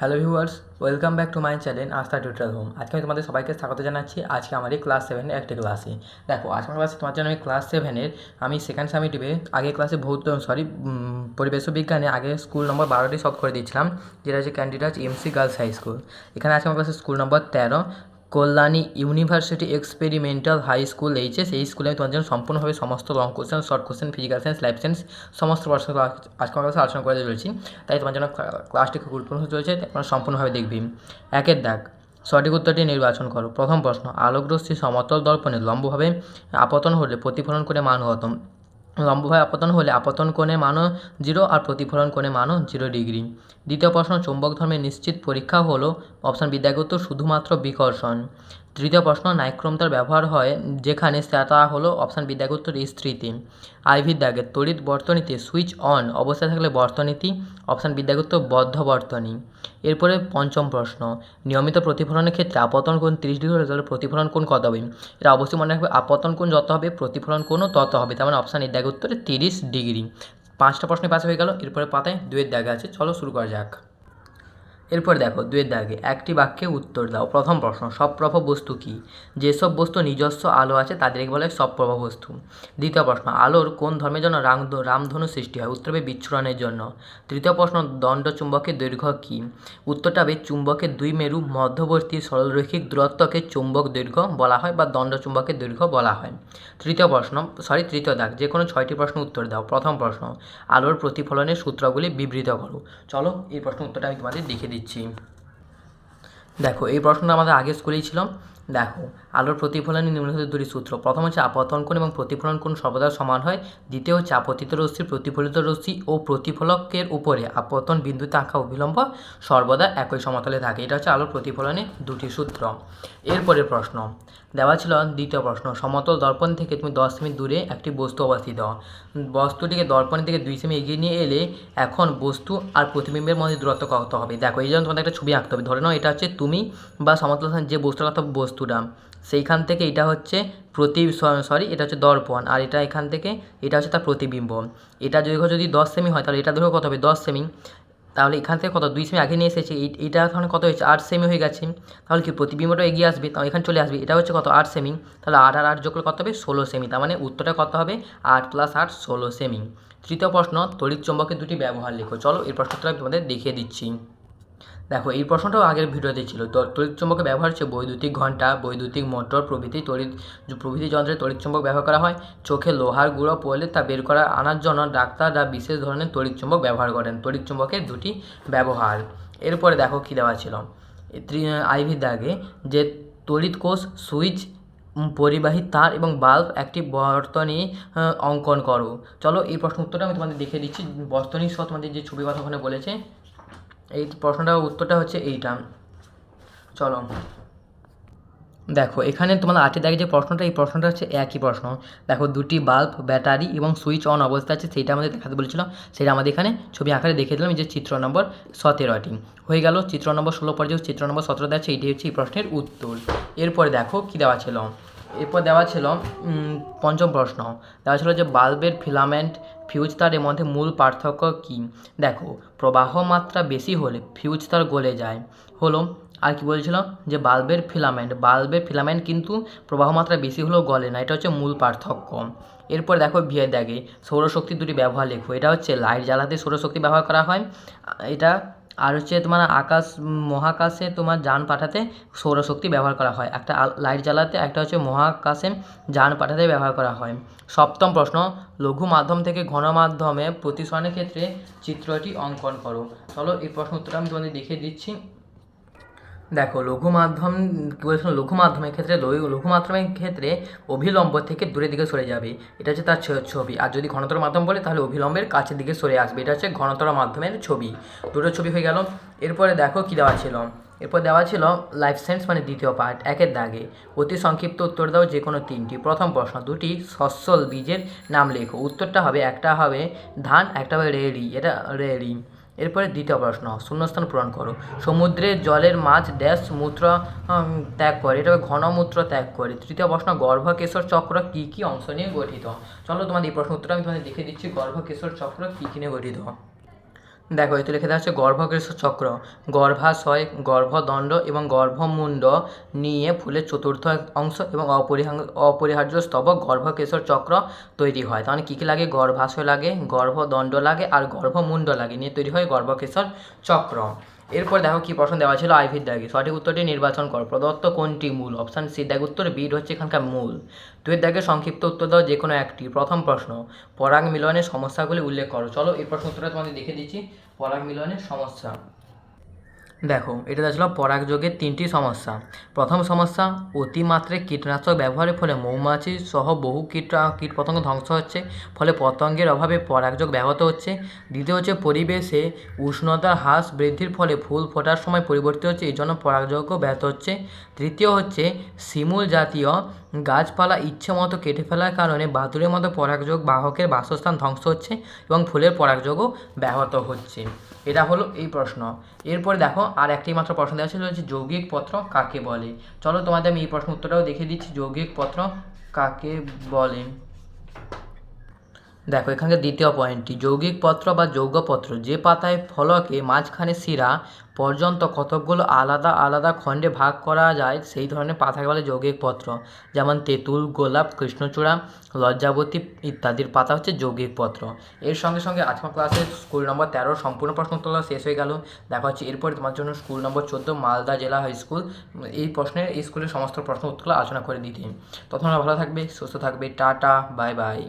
Hello viewers, welcome back to my channel Astha tutor home. আজকে আমি তোমাদের সবাইকে স্বাগত জানাচ্ছি। আজকে এই ক্লাস সেভেনের একটি ক্লাসে। দেখো, আজকে আমার ক্লাসে তোমার জন্য আমি ক্লাস সেভেনের, আমি সেকেন্ড সামিটিভে আগে ক্লাসে ভৌত সরি পরিবেশ বিজ্ঞানে আগে স্কুল নম্বর বারোটি সলভ করে দিয়েছিলাম, যেটা হচ্ছে candidate MC girls high school. এখানে আজকে আমার ক্লাসে স্কুল নম্বর তেরো Kalyani university experimental high school, HS. এই স্কুলে আমি তোমার জন্য সম্পূর্ণভাবে সমস্ত long question short question physical science life science সমস্ত প্রশ্ন আজকে আমার কাছে আলোচনা করে চলেছি। তাই তোমার জন্য ক্লাসটি খুব গুরুত্বপূর্ণ চলেছে তোমরা সম্পূর্ণভাবে দেখবি। একের দাগ, সঠিক উত্তরটি নির্বাচন করো। প্রথম প্রশ্ন, আলোকরশ্মি সমতল দর্পণে লম্বভাবে আপতন হলে প্রতিফলন করে মান কত লম্বভাবে আপতন হলে আপতন কোণে মানও জিরো আর প্রতিফলন কোণে মানও জিরো ডিগ্রি। দ্বিতীয় প্রশ্ন, চৌম্বক ধর্মের নিশ্চিত পরীক্ষা হলো অপশান বিদ্যাগত শুধুমাত্র বিকর্ষণ। তৃতীয় প্রশ্ন নাইক্রোমতার ব্যবহার হয় যেখানে তা হলো অপশান বিদ্যাগোত্তর স্ত্রীতে। আইভির দাগে তড়িৎ বর্তনীতে সুইচ অন, অবস্থায় থাকলে বর্তনীতি। অপশান বিদ্যাগত বদ্ধ বর্তনী। এরপরে পঞ্চম প্রশ্ন, নিয়মিত প্রতিফলনের ক্ষেত্রে আপতন কোণ তিরিশ ডিগ্রি হলে প্রতিফলন কোণ কত হবে? এটা অবশ্যই মনে রাখবে, আপতন কোণ যত হবে, প্রতিফলন কোণও তত হবে। তার মানে অপশান এর উত্তরে তিরিশ ডিগ্রি। পাঁচটা প্রশ্ন পাশে হয়ে গেল, এরপরে পাতায় দুয়ের দাগে আছে। চলো শুরু করা যাক। এরপর দেখো, দুয়ের দাগে, একটি বাক্যে উত্তর দাও। প্রথম প্রশ্ন সবপ্রভ বস্তু কী? যেসব বস্তু নিজস্ব আলো আছে, তাদেরকে বলে সবপ্রভ বস্তু। দ্বিতীয় প্রশ্ন, আলোর কোন ধর্মের জন্য রাম রামধনু সৃষ্টি হয়? উত্তর হবে বিচ্ছুরণের জন্য। তৃতীয় প্রশ্ন, দণ্ড চুম্বকের দৈর্ঘ্য কী? উত্তরটা হবে চুম্বকের দুই মেরু মধ্যবর্তী সরলরৈখিক দূরত্বকে চুম্বক দৈর্ঘ্য বলা হয় বা দণ্ড চুম্বকের দৈর্ঘ্য বলা হয়। তৃতীয় প্রশ্ন সরি তৃতীয় দাগ, যে কোনো ছয়টি প্রশ্ন উত্তর দাও। প্রথম প্রশ্ন, আলোর প্রতিফলনের সূত্রগুলি বিবৃত করো। চলো, এই প্রশ্ন উত্তরটা আমি তোমাদের লিখে দিচ্ছি। দেখো এই প্রশ্নটা আমাদের আগে স্কুলেই ছিল। দেখো, আলোর প্রতিফলনের নিম্নলিখিত দুটি সূত্র। প্রথম হচ্ছে আপতন কোণ এবং প্রতিফলন কোণ সর্বদা সমান হয়। দ্বিতীয় হচ্ছে আপতিত রশ্মি, প্রতিফলিত রশ্মি ও প্রতিফলকের উপরে। আপতন বিন্দুতে আঁকা অবিলম্ব সর্বদা একই সমতলে থাকে। এটা হচ্ছে আলোর প্রতিফলনের দুটি সূত্র। এরপরে প্রশ্ন। দেওয়া ছিল দ্বিতীয় প্রশ্ন। সমতল দর্পণ থেকে তুমি দশ সেমি দূরে একটি বস্তু অবস্থিত। বস্তুটিকে দর্পণের দিকে দুই সেমি এগিয়ে নিয়ে এলে এখন বস্তু আর প্রতিবিম্বের মধ্যে দূরত্ব কত হবে? দেখো, এই জন্য তোমাদের একটা ছবি আঁকতে হবে। ধরে নাও, এটা হচ্ছে তুমি বা সমতল যে বস্তুর কথা বস্তুটা সেইখান থেকে এটা হচ্ছে প্রতি, সরি, এটা হচ্ছে দর্পণ। আর এটা এখান থেকে, এটা হচ্ছে তার প্রতিবিম্ব। এটা দৈর্ঘ্য যদি দশ সেমি হয়, তাহলে এটা দৈর্ঘ্য কত হবে? দশ সেমি তাহলে এখান থেকে কত? দুই সেমি আগে নিয়ে এসেছে। এটা এখন কত হয়েছে? আট সেমি হয়ে গেছে। তাহলে কি প্রতিবিম্বটা এগিয়ে আসবে? তাহলে এখানে চলে আসবে। এটা হচ্ছে কত? আট সেমি তাহলে আট আর আট যোগ কত হবে? ষোলো সেমি তার মানে উত্তরটা কত হবে? আট প্লাস আট, ষোলো সেমি তৃতীয় প্রশ্ন, তড়িৎ চুম্বকের দুটি ব্যবহার লেখো। চলো, এর প্রশ্নটা তোমাদের দেখিয়ে দিচ্ছি। দেখো, এই প্রশ্নটাও আগের ভিডিওতে ছিল। তড়িৎ চুম্বকের ব্যবহার হচ্ছে বৈদ্যুতিক ঘণ্টা বৈদ্যুতিক মোটর, প্রভৃতি তড়িৎ, প্রভৃতি যন্ত্রে তড়িৎ চুম্বক ব্যবহার করা হয়। চোখে লোহার গুঁড়ো পড়লে তা বের করা, আনার জন্য ডাক্তাররা বিশেষ ধরনের তড়িৎ চুম্বক ব্যবহার করেন। তড়িৎ চুম্বকের দুটি ব্যবহার। এরপরে দেখো কী দেওয়া ছিল। আইভি দাগে যে তড়িৎ কোষ, সুইচ পরিবাহী তার এবং বাল্ব একটি বর্তনী অঙ্কন করো। চলো এই প্রশ্ন উত্তরটা আমি তোমাদের দেখিয়ে দিচ্ছি। বর্তনী সহ তোমাদের যে ছবি কথা ওখানে বলেছে এই প্রশ্নটার উত্তরটা হচ্ছে এইটা। চলো। দেখো, এখানে তোমার আটে দেখে যে প্রশ্নটা, এই প্রশ্নটা হচ্ছে একই প্রশ্ন। দেখো, দুটি বাল্ব, ব্যাটারি এবং সুইচ অন অবস্থা আছে, সেইটা আমাদের দেখাতে বলেছিল। সেটা আমাদের এখানে ছবি আকারে দেখে দিলাম যে চিত্র নম্বর সতেরোটি। হয়ে গেল চিত্র নম্বর ষোলো পর যে চিত্র নম্বর সতেরো দেওয়া আছে, এইটি হচ্ছে এই প্রশ্নের উত্তর। এরপরে দেখো কী দেওয়া ছিল। এরপর দেওয়া ছিল পঞ্চম প্রশ্ন। দেওয়া ছিল যে বাল্বের ফিলামেন্ট ফিউজ তারের মধ্যে মূল পার্থক্য কী? দেখো, প্রবাহ মাত্রা বেশি হলে ফিউজ তার গলে যায়। হলো, আর কি বলছিল? যে বাল্বের ফিলামেন্ট বাল্বের ফিলামেন্ট কিন্তু প্রবাহ মাত্রা বেশি হলেও গলে না, এটা হচ্ছে মূল পার্থক্য। এরপর দেখো ভিয়ের দাগে সৌরশক্তির দুটি ব্যবহার লেখো, এটা হচ্ছে লাইট জ্বালাতে সৌরশক্তি ব্যবহার করা হয় এটা আর হচ্ছে তোমার আকাশ, মহাকাশে তোমার যান পাঠাতে সৌরশক্তি ব্যবহার করা হয়। একটা লাইট জ্বালাতে একটা হচ্ছে মহাকাশে যান পাঠাতে ব্যবহার করা হয়। সপ্তম প্রশ্ন লঘু মাধ্যম থেকে ঘন মাধ্যমে প্রতিসরণের ক্ষেত্রে চিত্রটি অঙ্কন করো। চলো এই প্রশ্ন উত্তরটা আমি তোমাদের দেখিয়ে দিচ্ছি। দেখো লঘু মাধ্যম কী বলেছিল লঘু মাধ্যমের ক্ষেত্রে, লঘু মাধ্যমের ক্ষেত্রে অভিলম্ব থেকে দূরের দিকে সরে যাবে। এটা হচ্ছে তার ছবি। আর যদি ঘনতর মাধ্যম বলে, তাহলে অভিলম্বের কাছের দিকে সরে আসবে। এটা হচ্ছে ঘনতর মাধ্যমের ছবি। দুটো ছবি হয়ে গেল। এরপরে দেখো কী দেওয়া ছিল। এরপর দেওয়া ছিল লাইফ সায়েন্স মানে দ্বিতীয় পার্ট একের দাগে। অতি সংক্ষিপ্ত উত্তর দাও যে কোনো তিনটি। প্রথম প্রশ্ন, দুটি সস্যল বীজের নাম লেখো। উত্তরটা হবে, একটা হবে ধান, একটা হবে রেড়ি। এটা রেড়ি। এরপরে দ্বিতীয় প্রশ্ন, শূন্যস্থান পূরণ করো। সমুদ্রে জলের মাছ ড্যাশ মূত্র ত্যাগ করে। এটা ঘনমূত্র ত্যাগ করে। তৃতীয় প্রশ্ন, গর্ভকেশর চক্র কী কী অংশ নিয়ে গঠিত? চলো তোমাদের এই প্রশ্ন উত্তর আমি তোমাদের দেখে দিচ্ছি। গর্ভকেশর চক্র কী কী নিয়ে গঠিত? দেখো, এতে লিখে দেওয়া হচ্ছে গর্ভকেশর চক্র। গর্ভাশয়, গর্ভদণ্ড এবং গর্ভমুণ্ড নিয়ে ফুলের চতুর্থ অংশ এবং অপরিহা অপরিহার্য স্তবক গর্ভকেশর চক্র তৈরি হয়। মানে কী কী লাগে? গর্ভাশয় লাগে, গর্ভদণ্ড লাগে আর গর্ভমুণ্ড লাগে। নিয়ে তৈরি হয় গর্ভকেশর চক্র। এরপর দেখো কি প্রশ্ন দেওয়া ছিল আইভির দাগে। সঠিক উত্তরটি নির্বাচন করো। প্রদত্ত কোনটি মূল? অপশান সি, দাগ। উত্তর বিড হচ্ছে এখানকার মূল। দুয়ের দাগে সংক্ষিপ্ত উত্তর দাও যে কোনো একটি। প্রথম প্রশ্ন, পরাগ মিলনের সমস্যাগুলি উল্লেখ করো। চলো এই প্রশ্ন উত্তরটা তোমাদের দেখে দিচ্ছি। পরাগ মিলনের সমস্যা। দেখো, এটা ছিল পরাগযোগের তিনটি সমস্যা। প্রথম সমস্যা, অতিমাত্রায় কীটনাশক ব্যবহারের ফলে মৌমাছি সহ বহু কীট, কীটপতঙ্গ ধ্বংস হচ্ছে, ফলে পতঙ্গের অভাবে পরাগযোগ ব্যাহত হচ্ছে। দ্বিতীয় হচ্ছে পরিবেশে উষ্ণতা হ্রাস বৃদ্ধির ফলে ফুল ফোটার সময় পরিবর্তিত হচ্ছে, এই জন্য পরাগযোগও ব্যাহত হচ্ছে। তৃতীয় হচ্ছে শিমুল জাতীয় গাছপালা ইচ্ছে মতো কেটে ফেলার কারণে বাদুড়ের মতো পরাগযোগ বাহকের বাসস্থান ধ্বংস হচ্ছে এবং ফুলের পরাগযোগও ব্যাহত হচ্ছে। এটা হলো এই প্রশ্ন। এরপরে দেখো, আর একটি মাত্র প্রশ্ন দেওয়া ছিল হচ্ছে যৌগিক পত্র কাকে বলে? চলো তোমাদের আমি এই প্রশ্ন উত্তরটাও দেখিয়ে দিচ্ছি, যৌগিক পত্র কাকে বলে? দেখো এখানে দ্বিতীয় পয়েন্টটি যৌগিক পত্র বা যৌগপত্র, যে পাতায় ফলকে মাঝখানে শিরা পর্যন্ত কতকগুলো আলাদা আলাদা খণ্ডে ভাগ করা যায়, সেই ধরনের পাতাকে বলে যৌগিক পত্র। যেমন তেঁতুল, গোলাপ, কৃষ্ণচূড়া, লজ্জাবতী ইত্যাদির পাতা হচ্ছে যৌগিক পত্র। এর সঙ্গে সঙ্গে আজকের ক্লাসে স্কুল নম্বর তেরো, সম্পূর্ণ প্রশ্ন উত্তর শেষ হয়ে গেল। দেখা হচ্ছে এরপরে তোমার জন্য স্কুল নম্বর চোদ্দ, মালদা জেলা হাই স্কুল এই প্রশ্নের এই স্কুলের সমস্ত প্রশ্ন উত্তরগুলো আলোচনা করে দিতে। তখন ভালো থাকবে, সুস্থ থাকবে, টাটা বাই বাই